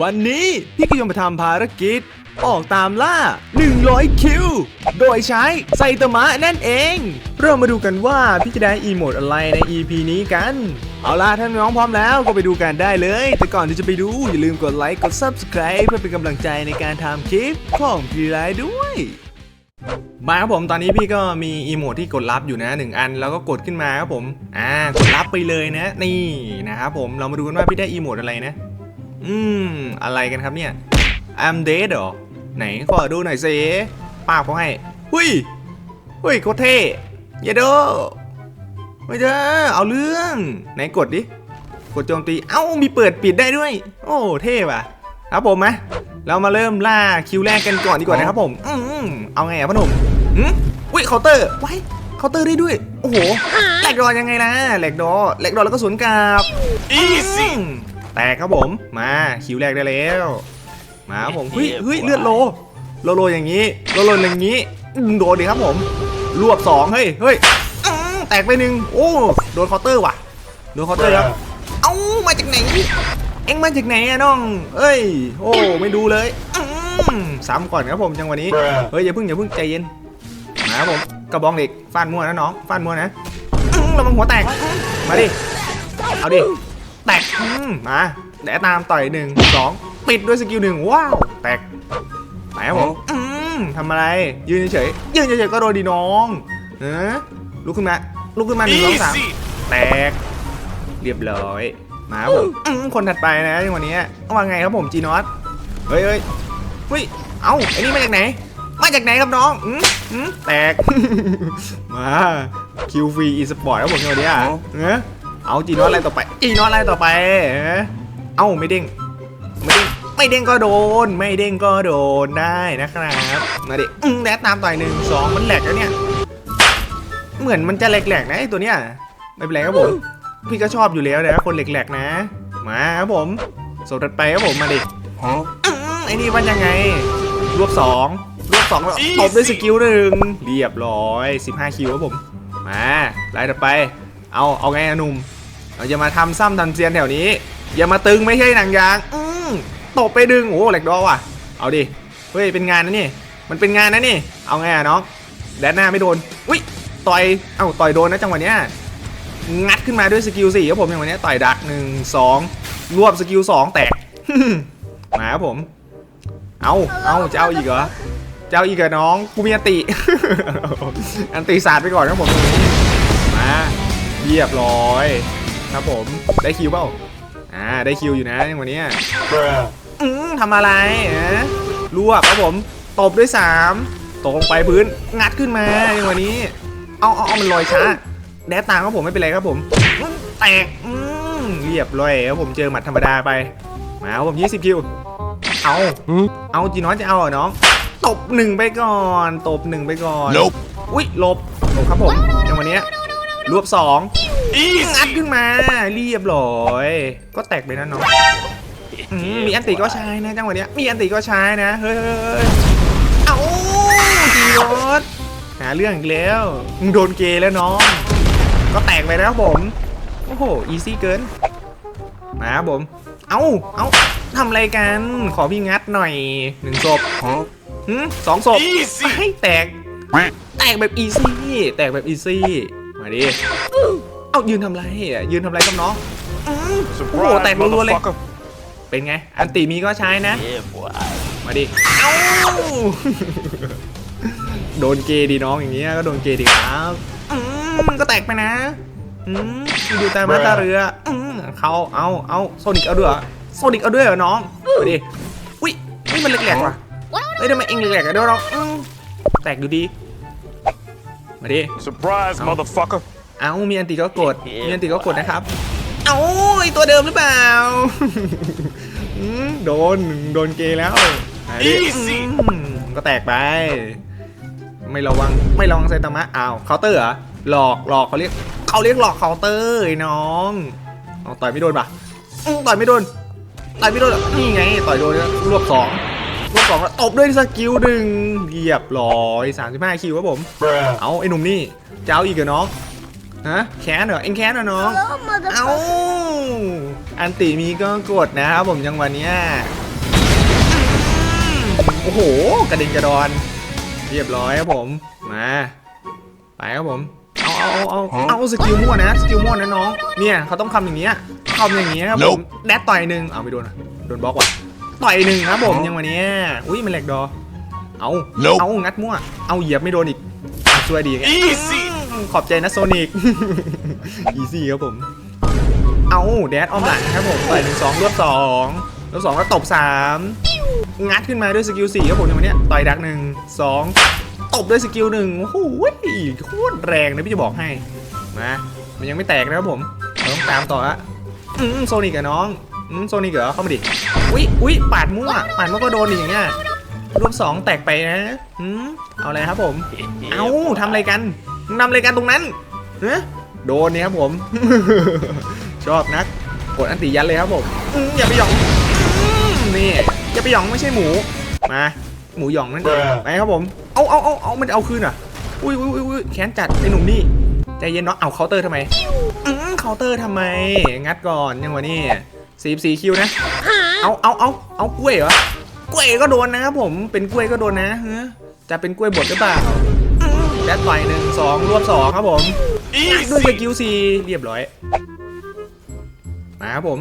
วันนี้พี่ก็ยังมาทำภารกิจ ออกตามล่า 100 คิว โดยใช้ไซตามะนั่นเอง เรามาดูกันว่าพี่จะได้อีโมดอะไรใน EP นี้กัน เอาล่ะถ้านน้องพร้อมแล้วก็ไปดูกันได้เลย แต่ก่อนที่จะไปดู อย่าลืมกดไลค์กด Subscribe เพื่อเป็นกำลังใจในการทำคลิปของพี่ไลด้วยมาครับผมตอนนี้พี่ก็มีอีโมดที่กดรับอยู่นะหนึ่งอันแล้วก็กดขึ้นมาครับผม อ่ากดรับไปเลยนะ นี่นะครับผมเรามาดูกันว่าพี่ได้อีโมดอะไรนะ อืม อะไรกันครับเนี่ย I'm dead เหรอ ไหนขอดูหน่อยสิป้าเขาให้หุยหุยโคตรเท่เยโดไม่เจอเอาเรื่อง ไหนกดดิ กดโจมตี เอ้า มีเปิดปิดได้ด้วย โอ้ เท่ว่ะ ครับผมมะเรามาเริ่มล่าคิวแรกกันก่อนดีกว่านะครับผม อืมเอาไงอะพ่อหนุ่มอืมอุ้ยเคาน์เตอร์ไว้เคาน์เตอร์ได้ด้วย โอ้โหแหลกดอยังไงนะแหลกดอแหลกดอแล้วก็สวนกลับ Easy อืม แตกครับผมมาคิวแรกได้แล้ว มาครับผมเฮ้ยเฮ้ยเลือดโลโลโลอย่างนี้โลโลอย่างนี้อืมโดนดิครับผม รวบสองเฮ้ยเฮ้ยอืมแตกไปหนึ่งโอ้โดนเคาน์เตอร์ว่ะโดนเคาน์เตอร์ครับเอ้ามาจากไหนเอ็งมาจากไหนอะน้อง เอ้ย โอ้ไม่ดูเลยอืมซ้ำก่อนครับผมจังหวะนี้ Bruh เฮ้ยอย่าเพิ่งอย่าเพิ่งใจเย็นมาครับผมกระบองเหล็กฟาดมั่วนะน้องฟาดมั่วนะอืมระวังหัวแตกมาดิเอาดิ แตกอืมมาแดะตามต่อยหนึ่งสองปิดด้วยสกิลหนึ่งว้าว แตกไหนครับผมอืมทำอะไร ยืนเฉยๆยืนเฉยๆก็โดนดีน้องเออลุกขึ้นมาลุกขึ้นมาหนึ่งสองสาม Easy แตก เรียบร้อย มาครับผมอืมคนถัดไปนะในวันนี้ว่าไงครับผมจีนอสเฮ้ยเฮ้ยเฮ้ยเอ้าไอ้นี่มาจากไหน มาจากไหนครับน้องอืมอืมแตก มาคิวฟรีอีสปอร์ตครับผมในวันนี้อะเออ เอาจีนอสอะไรต่อไปจีนอสอะไรต่อไป เอ้าไม่เด้งไม่เด้งไม่เด้งก็โดน ไม่เด้งก็โดนได้นะครับมาดิอืมแดดตามต่อยหนึ่งสองมันแหลกแล้วเนี่ย เหมือนมันจะแหลกๆนะไอตัวเนี้ยไม่เป็นไรครับผมพี่ก็ชอบอยู่แล้วนะคนแหลกๆนะ มาครับผมโซถัดไปครับผมมาดิอืมไอ้นี่ว่ายังไง รวบสองรวบสองแล้วตบด้วยสกิลหนึ่งเรียบร้อย 15 คิวครับผม มาไล่ต่อไป เอาเอาไงอะหนุ่มเราอย่ามาทำซ้ำทันเซียนแถวนี้ อย่ามาตึงไม่ใช่หนังยางอืมตบไปดึงโอ้แหลกดอว่ะ เอาดิเฮ้ยเป็นงานนะนี่ มันเป็นงานนะนี่ เอาไงอะน้องแดนหน้าไม่โดนอุ้ยต่อยเอ้าต่อยโดนนะจังหวะเนี้ยงัดขึ้นมาด้วยสกิลสี่ครับผมอย่างวันนี้ยต่อยดักหนึ่งสองรวบสกิลสองแตกมาครับผม เอาเอาจะเอาอีกเหรอจะเอาอีกเหรอน้องกูมีอันติ อันติศาสตร์ไปก่อนครับผมมา เรียบร้อย ครับผมได้คิวเปล่าอ่าได้คิวอยู่นะอย่างวันนี้ Bruh อืมทำอะไรอะรวบครับผมตบด้วยสามตกลงไปพื้นงัดขึ้นมาอย่างวันนี้ เอาเอาเอามันลอยช้าแดดตามครับผมไม่เป็นไรครับผมอืมแตกอืมเรียบร้อยครับผมเจอหมัดธรรมดาไปมาครับผม20คิวเอาเอาจีน้อยจะเอาเหรอน้องตบหนึ่งไปก่อน ตบหนึ่งไปก่อน Nope อุ้ยหลบหลบครับผมอย่างวันนี้ รวบสอง Easy งัดขึ้นมา เรียบร้อย ก็แตกไปนะน้องอืมมีอันติก็ใช้นะจังหวะเนี้ยมีอันติก็ใช้นะ เฮ้ยเฮ้ยเฮ้ยเอาจีรถหาเรื่องอีกแล้วมึงโดนเกย์แล้วน้อง ก็แตกไปนะครับผม โอ้โห อีซี่เกิน มาครับผม เอาเอาทำอะไรกัน ขอพี่งัดหน่อยหนึ่งศพ Huh? หืมสองศพ Easy ไม่แตก แตกแบบอีซี่ แตกแบบอีซี่ มาดิ เอายืนทำไรอะยืนทำไรกับน้องอืมโอ้โห Surprise แตกรัวๆเลย motherfucker เป็นไง อันติมีก็ใช้นะ Yeah boy มาดิ เอ้า โดนเกย์ดีน้องอย่างเงี้ยก็โดนเกย์ดีครับอืมก็แตกไปนะอืมดูตามาตาเรืออืมเขาเอาเอาโซนิกเอาด้วยเหรอโซนิกเอาด้วยเหรอน้องมาดิ อุ้ยนี่มันแหลกๆว่ะเฮ้ยทำไมเองแหลกๆกันด้วยน้องอืมแตกดูดี มาดิ Surprise motherfucker เอามีอันติก็กด มีอันติก็กดนะครับ เอาไอตัวเดิมหรือเปล่าอืมโดน โดนเกย์แล้วมาดิ Easy อืมก็แตกไป ไม่ระวัง ไม่ระวังไซตามะอ้าวเคาน์เตอร์เหรอ หลอก หลอกเขาเรียก เขาเรียกหลอกเคาน์เตอร์ไอ้น้องเอาต่อยไม่โดนปะอืมต่อยไม่โดน ต่อยไม่โดนเหรอนี่ไง ต่อยโดนแล้วรวบสอง รวบสองแล้วตบด้วยสกิลหนึ่งเรียบร้อย35คิวครับผม เอาไอ้หนุ่มนี่จะเอาอีกเหรอน้องฮะแค้นเหรอเอ็งแค้นเหรอน้องเอาอันติมีก็กดนะครับผมจังหวะเนี้ยโอ้โหกระเด็นกระดอน เรียบร้อยครับผมมาไปครับผมเอาเอาเอาเอาสกิลมั่วนะสกิลมั่วนะน้องเนี่ยเขาต้องทำอย่างเงี้ยทำอย่างเงี้ยครับผมแดดต่อยหนึ่งเอาไม่โดนะโดนบล็อกว่ะ ต่อยหนึ่งครับผมยังวันนี้ยอุ้ยมันแหลกดอ เอา Nope เอางัดมั่ว เอาเหยียบไม่โดนอีกเอาช่วยดีไง Easy ขอบใจนะโซนิกอีซี่ครับผม เอาแดดออมหลังครับผมต่อยหนึ่งสองรวบสองรวบสองแล้วตบสามงัดขึ้นมาด้วยสกิลสี่ครับผมในวันเนี้ยต่อยดักหนึ่งสองตบด้วยสกิลหนึ่งโอ้โหโคตรแรงนะพี่จะบอกให้มามันยังไม่แตกนะครับผมเราต้องตามต่อฮะอืมโซนิกกับน้องอืมโซนิกเหรอเข้ามาดิ อุ๊ยอุ๊ยปาดมั่วปาดมั่วก็โดนอีกอย่างเงี้ยรวบสองแตกไปนะอืมเอาอะไรครับผม เอ้าทำอะไรกันมึงทำอะไรกันตรงนั้นเนะโดนเนี่ยครับผม ชอบนักกดอันติยันเลยครับผมอืมอย่าไปหยองอืมนี่อย่าไปหยองไม่ใช่หมูมาหมูหยองนั่นเองไปครับผมเอาเอาเอาเอามันจะเอาคืนอะอุ้ยอุ้ยอุ้ยอุ้ยแขนจัดไอ้หนุ่มนี่ใจเย็นเนาะเอาเคาน์เตอร์ทำไมอืมเคาน์เตอร์ทำไม งัดก่อนยังวะนี่ สี่สี่คิวนะ เอาเอาเอาเอากล้วยเหรอ กล้วยก็โดนนะครับผม เป็นกล้วยก็โดนนะฮะจะเป็นกล้วยบดหรือเปล่าอืมแดดต่อยหนึ่งสองรวบสองครับผมด้วยส Easy กิลซีเรียบร้อย มาครับผม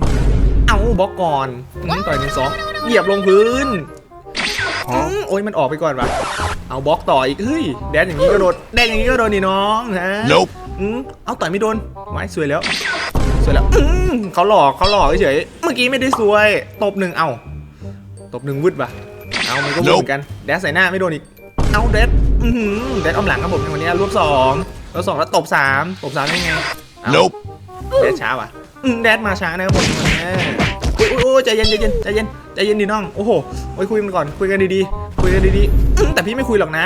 เอาบล็อกก่อนอืมต่อยหนึ่งสองเหยียบลงพื้นอืมโอ้ยมันออกไปก่อนว่ะเอาบล็อกต่ออีก เฮ้ย แดนอย่างนี้ก็โดน แดนอย่างนี้ก็โดนนี่น้องฮะ Nope อืมเอาต่อยไม่โดนไว้สวยแล้ว สวยแล้วอืมเขาหลอกเขาหลอกเฉยๆเมื่อกี้ไม่ได้สวย ตบหนึ่งเอา ตบหนึ่งวึดว่ะเอามันก็วึด Nope เหมือนกัน แดดใส่หน้าไม่โดนอีก เอาแดดอือหือแดดอ้อมหลังครับผมในวันนี้รวบสองรวบสองแล้วตบสามตบสามได้ไงเอา Nope แดดช้าว่ะอืมแดดมาช้านะครับผมแหมอุ้ยอุ้ยอุ้ยใจเย็นใจเย็นใจเย็นใจเย็นดีน้อง โอ้โหโอ้ยคุยกันก่อน คุยกันดีๆ คุยกันดีๆอืมแต่พี่ไม่คุยหรอกนะ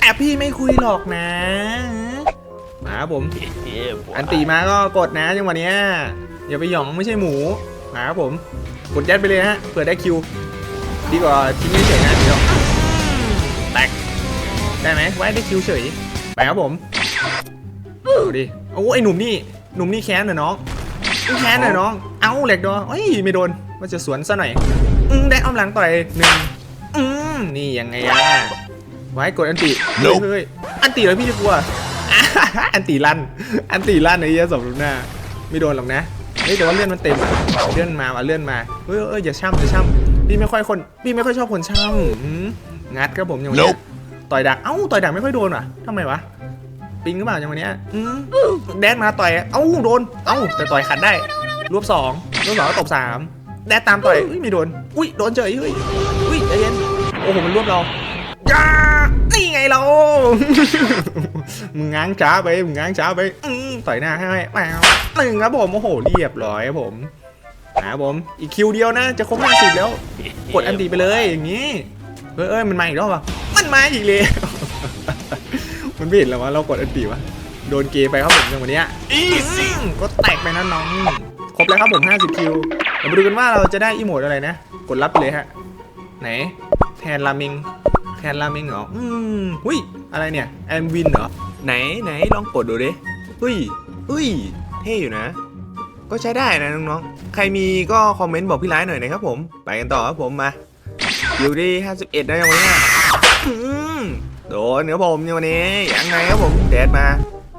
แต่พี่ไม่คุยหรอกนะ มาครับผม อันตีมาก็กดนะจังหวะเนี้ยอย่าไปหยองไม่ใช่หมูมาครับผม กดยัดไปเลยฮะเผื่อได้คิว ดีกว่าทิ้งเฉยๆนะเดี๋ยวแตกได้ไหมไว้ได้คิวเฉยไปครับผมดูดิโอ้ไอหนุ่มนี่หนุ่มนี่แค้นเหรอน้องมึงแค้นเหรอน้อง เอ้าเหล็กดอเอ้ยไม่โดนว่าจะสวนซะหน่อยอืมได้อ้อมหลังต่อยหนึ่งอืมนี่ยังไงอะไว้กดอันติเฮ้ย Nope เฮ้ยอันติแล้วพี่จะกลัว อันตีลั่น อันตีลั่นไอ้เหี้ยสมรูปหน้า ไม่โดนหรอกนะเฮ้ยแต่ว่าเลื่อนมันเต็มอะเลื่อนมาว่ะเลื่อนมา เฮ้ยเอ้ยอย่าช่ำอย่าช่ำพี่ไม่ค่อยคนพี่ไม่ค่อยชอบคนช่ำหืมงัดครับผมอย่างวันเนี้ย Nope ต่อยดัก เอ้าต่อยดักไม่ค่อยโดนว่ะทำไมวะปิงหรือเปล่าอย่างวันเนี้ยอืมแดดมาต่อย เอ้าโดน เอ้าแต่ต่อยขัดได้รวบสองรวบสองแล้วตบสามแดดตามต่อยอุ้ยไม่โดน อุ้ยโดนเฉยเฮ้ยอุ้ยใจเย็นโอ้โหมันรวบเราจ้านี่ไง เรา มึงง้างช้าไป มึงง้างช้าไปต่อยหน้าให้แมวหนึ่งครับผม โอ้โห เรียบร้อยครับผมนะครับผม อีกคิวเดียวนะ จะครบห้าสิบแล้ว กดอันตีไปเลยอย่างนี้เอ้ยเอ้ยมันมาอีกแล้ววะมันมาอีกเลย มันไม่เห็นแล้ววะเรากดอันตีวะ โดนเกย์ไปครับผมอย่างวันนี้ย Easy อืมก็แตกไปนะน้อง ครบแล้วครับผม50คิวเดี๋ยวมาดูกันว่าเราจะได้อีโมดอะไรนะ กดรับไปเลยฮะ ไหนแทนรามิง แทนรามิงเหรอ อืมหุ้ย อะไรเนี่ย แอมวินเหรอ ไหนไหนลองกดดูดิหุ้ยหุ้ย เท่อยู่นะ ก็ใช้ได้นะน้องๆ ใครมีก็คอมเมนต์บอกพี่ไลท์หน่อยนะครับผม ไปกันต่อครับผมมา อยู่ที่51 ได้ยังวันนี้อืมโดนครับผมยังวันนี้ยังไงครับผมแดดมา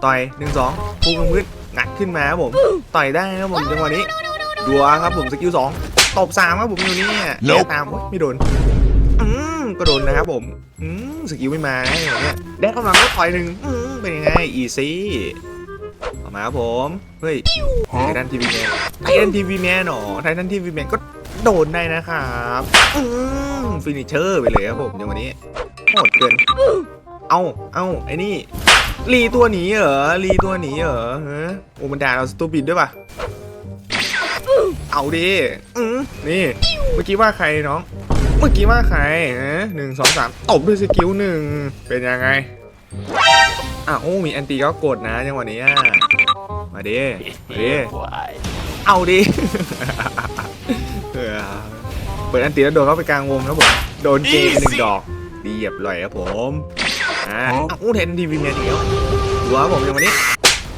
ต่อยหนึ่งสองพุ่งลงพื้นงัดขึ้นมาครับผม ต่อยได้ครับผมจังหวะนี้ดัวครับผมสกิลสองตบสามครับผมอยู่นี่ Nope แดดตามโอ๊ยไม่โดน อืมก็โดนนะครับผมอืมสกิลไม่มาอย่างเนี้ยแดดกำลังก็ต่อยหนึ่งอืมเป็นยังไงอีซี่ออกมาครับผมเฮ้ยไททันทีวีแมนไททันทีวีแมนหรอไททันทีวีแมนก็โดนได้นะครับอืมฟินิเชอร์ไปเลยครับผมอย่างวันนี้โหดเกิน เอาเอาไอ้นี่รีตัวหนีเหรอรีตัวหนีเหรอฮะโอ้มันด่าเราสตูปิดด้วยป่ะเอาดิอืมนี่ เมื่อกี้ว่าใครน้อง มื่อกี้ว่าใครฮะหนึ่งสองสามตบด้วยสกิลหนึ่งเป็นยังไงอะโอ้มีแอนตี้ก็กดนะจังหวะนี้อะมาดิมาดิเอาดิเออเปิดอันตีแล้วโดนเข้าไปกลางวงครับผมโดนเกมหนึ่งดอกเรียบร้อยครับผมอ่าเอาอู้เทนทีวีแมนอีกแล้วดูครับผมอย่างวันนี้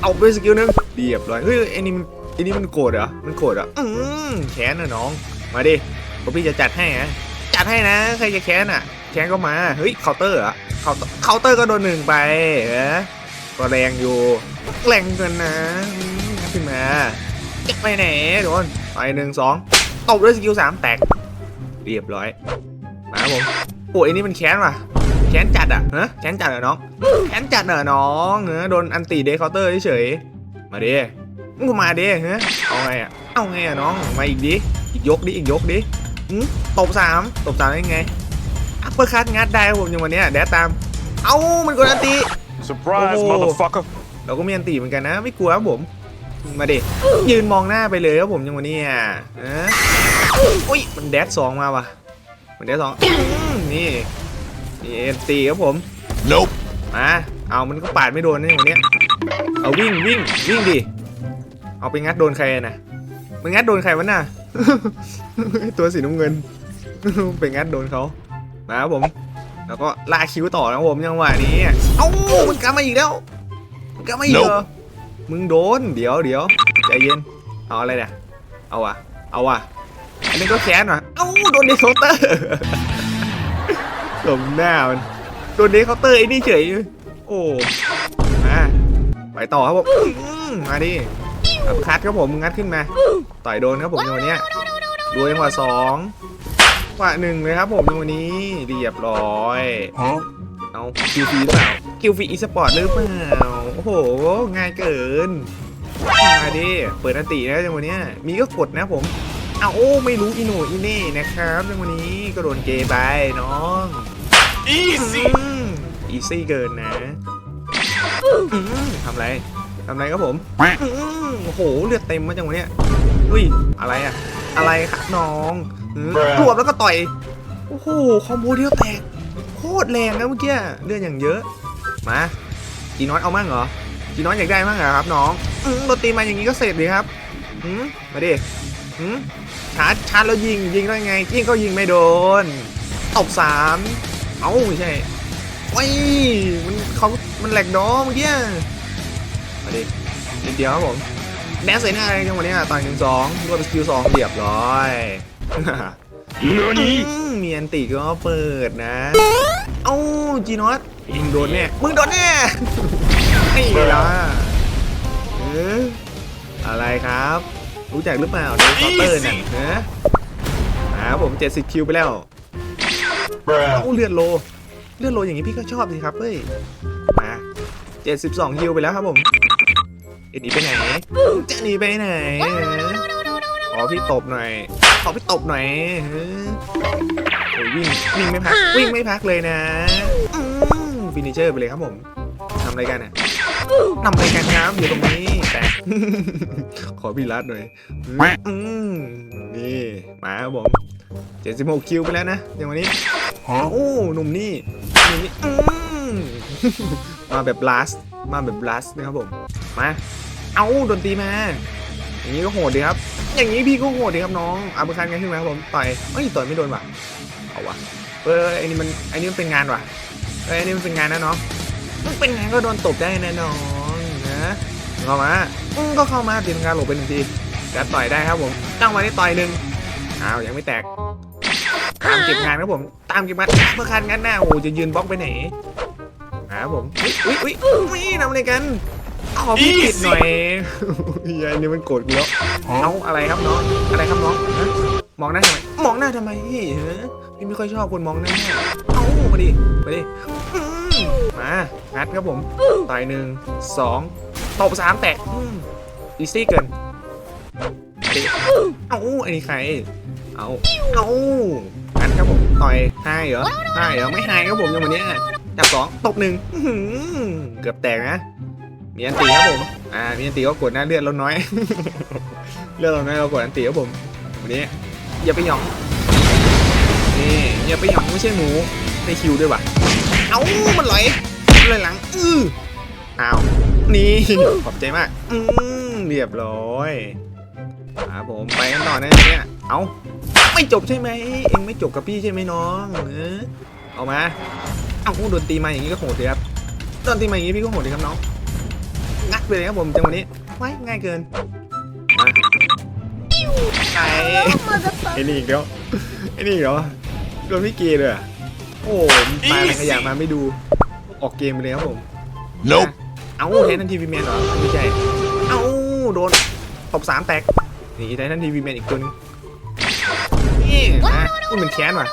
เอาไปสกิลหนึงเรียบร้อยเฮ้ยไอ้นี่มันไอ้นี่มันโกรธเหรอมันโกรธเหรออืมแค้นนะน้อง มาดิพวกพี่จะจัดให้นะจั ดให้นะใครจะแค้นอะ แค้นก็มา เฮ้ยเคาน์เตอร์เหรอเคาน์เคาน์เตอร์ก็โดนหนึ่งไปเออก็แรงอยู่ แรงเกินนะขึ้นมาจะไปไหนโดนไปหนึ่งสองตบด้วยสกิลสามแตก เรียบร้อย มาผมโอ้ยนี่มันแค้นว่ะแค้นจัดอะฮะแค้นจัดเหรอน้องแขนจัดเหรอน้องเออโดนอันตีเดคเคาน์เตอร์เฉยมาดิมึงมาดิเฮ้ยเอาไงอะเอาไงอะน้องมาอีกดิอีกยกดิอีกยกดิ ตบสามตบสามได้ไงอัปเปอร์คัตงัดได้ครับผมอย่างวันเนี้ยแดดตาม เอ้ามันกดอันตี Surprise, Oh. motherfucker. เราก็มีอันตีเหมือนกันนะ ไม่กลัวครับผม มาดิยืนมองหน้าไปเลยครับผมอย่างวันนี้อะเอออุ้ยมันแดดสองมาว่ะ มันแดดสองอื้อนี่นี่อันตีครับผม Nope. มาเอามันก็ปาดไม่โดนนี่วันเนี้ยเอาวิ่งวิ่งวิ่งดิเอาไปงัดโดนใครนะมันงัดโดนใครวะน่ะ ตัวสีน้ำเงิน ไปงัดโดนเขามาครับผม แล้วก็ลากคิ้วต่อนะครับผมจังหวะนี้ เอ้ามันกลับมาอีกแล้ว มันกลับมาอีกเหรอมึงโดน เดี๋ยวเดี๋ยวใจเย็น เอาอะไรเนี่ย เอาว่ะเอาว่ะอันนี้ก็แค้นว่ะเอ้าโดนเดคเคาน์เตอร์สมหน้ามัน โดนเดคเคาน์เตอร์ไอ้นี่เฉย โอ้มาไปต่อครับผมอื้อมาดิอัพ คัดครับผมงัดขึ้นมา ต่อยโดนครับผมในวันเนี้ยดูจังหวะสองจังหวะหนึ่งเลยครับผมในวันนี้เรียบร้อย Huh? เอาคิวฟีหรือเปล่าคิวฟีอีสปอร์ตหรือเปล่าโอ้โห ง่ายเกินมาดิเปิดอันตินะจังวันเนี้ยมีก็กดนะผมเอาโอ้ไม่รู้อีโหนอีเน่นะครับจังวันนี้ก็โดนเกย์ไปน้อง Easy. อีซี่เกินนะอืมทำไร ทำไรครับผมอืมโอ้โหเลือดเต็มมาจังวะเนี่ยอุ้ยอะไรอะอะไรครับน้องอืมรวบแล้วก็ต่อยโอ้โหคอมโบเดียวแตกโคตรแรงนะเมื่อกี้เลือดอย่างเยอะมาจีน้อยเอามั่งเหรอจีน้อยอยากได้มั่งเหรอครับน้องอืมโดนตีมาอย่างนี้ก็เสร็จเลยครับอืมมาดิอืมชาร์จชาร์จแล้วยิงยิงได้ไงยิงก็ยิงไม่โดนตบสามเอ้าไม่ใช่ว้ยมันเขามันแหลกดอเมื่อกี้ มาดินิดเดียวครับผมแดนใส่หน้าอะไรจังวันนี้อะต่อยหนึ่งสองรวมสกิลสองเรียบร้อยอื Nani? มมีอันติก็เปิดนะ เอ้าจีนอตมึงโดนแน่ มึงโดนแน่นี่ล่ะเอออะไรครับ รู้จักหรือเปล่าเดนคอเตอร์เนี่ยเนอะอ่าผม 70 คิวไปแล้ว Bruh. เอ้าเลือดโล เลือดโลอย่างนี้พี่ก็ชอบสิครับเฮ้ยมา 72คิวไปแล้วครับผมเอ็ดหนีไปไหนจะหนีไปไหนขอพี่ตบหน่อยขอพี่ตบหน่อยเออโอ้ยวิ่งวิ่งไม่พักวิ่งไม่พักเลยนะฟินิเชอร์ไปเลยครับผมทำอะไรกันอะทำอะไรกันครับอยู่ตรงนี้แต่ขอพี่รัดหน่อยอืมนี่มาครับผม76คิวไปแล้วนะอย่างวันนี้ Huh? โอ้หนุ่มนี่หนุ่มนี่อื มาแบบบลัสมาแบบบลัสนะครับผม มา เอาดนตีมา อย่างนี้ก็โหดดีครับ อย่างนี้พี่ก็โหดดีครับน้องอาบุคันกันขึ้นมาครับผมต่อยเอ้ยต่อยไม่โดนว่ะ เอาว่ะเออไอ้นี่มันไอ้นี่มันเป็นงานว่ะเออไอ้นี่มันเป็นงานนะน้องมันเป็นงานก็โดนตบได้แน่นอนนะเข้ามาอืมก็เข้ามาเตรียมงานหลบไปหนึ่งทีจะต่อยได้ครับผมตั้งไว้ได้ต่อยหนึ่งอ้าวยังไม่แตกตามเก็บงานครับผม ตามเก็บงานเมื่อคันงานหน้าโอ้จะยืนบล็อกไปไหน ครับผมอุ้ยอุ้ยอุ้ยอุ้ยทำอะไรกัน ขอพี่ปิดหน่อยยายนี่มันโกรธกูแล้วเอาอะไรครับน้อง อะไรครับน้องฮะมองหน้าทำไม มองหน้าทำไมฮะพี่ไม่ค่อยชอบคนมองหน้า เอามาดิ มาดิอืมมางัดครับผม ต่อยหนึ่งสองตบสามแตะอีซี่เกินมาดิเอาอันนี้ใคร เอาเอางั้นครับผม ต่อยให้เหรอให้เหรอ ไม่ให้ครับผมยังวันนี้ จับสองตบหนึ่งเกือบแตกนะ มีอันตีครับผม อ่า มีอันตีก็กดหน้าเลือดเราน้อย เลือดเราน้อยเรากดอันตีครับผมวันนี้อย่าไปหยอง นี่อย่าไปหยองไม่ใช่หมูในคิวด้วยว่ะ เอ้ามันไหลไหลหลัง อืออ้าว นี่ ขอบใจมาก อืมเรียบร้อยครับผมไปกันต่อนะเนี่ย เอ้า ไม่จบใช่ไหม เองไม่จบกับพี่ใช่ไหมน้อง เออเอามา อ้าโดนตีมาอย่างนี้ก็โหดเลยครับโดนตีมาอย่างนี้พี่ก็โหดเลยครับน้องงัดไปเลยครับผมจังหวะนี้ไว้ง่ายเกินมาไอ้ไอ้นี่อีกแล้วไอ้นี่อีกแล้วโดนพี่เกย์เลยอะโอ้มปาอะไรขยะมาไม่ดู ออกเกมไปเลยครับผม Nope. เอ้าไททันทีวีแมนเหรอไม่ใช่เอ้าโดนตบสามแตกนี่ไททันทีวีแมนอีกตัวหนึงนี่นะนี่มันแค้นว่ะ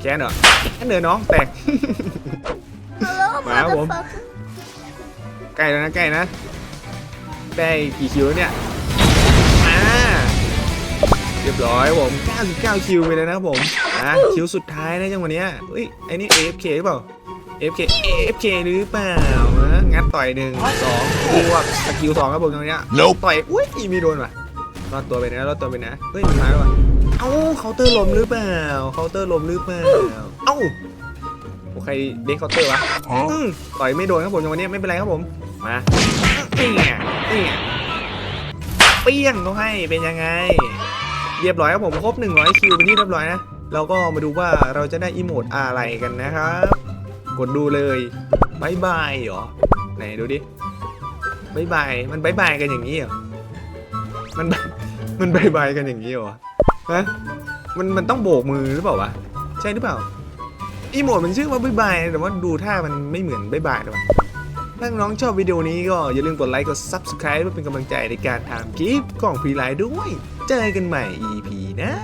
แค้นเหรอแค้นเดินน้องแตก มาครับผม ใกล้แล้วนะใกล้นะ ได้กี่คิวแล้วเนี่ยอ่าเรียบร้อยผม 99 คิวไปเลยนะครับผมอะคิวสุดท้ายนะจังหวะเนี้ยเฮ้ยไอ้นี่ AFK หรือเปล่า AFK AFK หรือเปล่านะงัดต่อยหนึ่งสองบวกสกิลสองครับผมตรงเนี้ย Nope. ต่อยอุ้ยมีโดนว่ะรอดตัวไปนะรอดตัวไปนะเฮ้ยมันมาแล้วว่ะเอ้าเคาน์เตอร์ลมหรือเปล่าเคาน์เตอร์ลมหรือเปล่าเอ้า โอเคเด็กเคาน์เตอร์วะ Huh? อืมต่อยไม่โดนครับผมจังหวะนี้ไม่เป็นไรครับผม มานี่ไงนี่ไงเปี้ยงเขาให้เป็นยังไง เรียบร้อยครับผมครบ 100 คิวเป็นที่เรียบร้อยนะ เราก็มาดูว่าเราจะได้อีโมดอะไรกันนะครับ กดดูเลยบายบายเหรอ ไหนดูดิบายบายมันบายบายกันอย่างนี้เหรอ มันมันบายบายกันอย่างนี้เหรอ ฮะ มันมันต้องโบกมือหรือเปล่าวะ ใช่หรือเปล่า อีโมดมันชื่อว่าบายบายแต่ว่าดูท่ามันไม่เหมือนบายบายเลยวะถ้าน้องชอบวิดีโอนี้ก็อย่าลืมกดไลค์กด Subscribe เพื่อเป็นกำลังใจในการทำคลิปของพรีไลน์ด้วย เจอกันใหม่ EP หน้า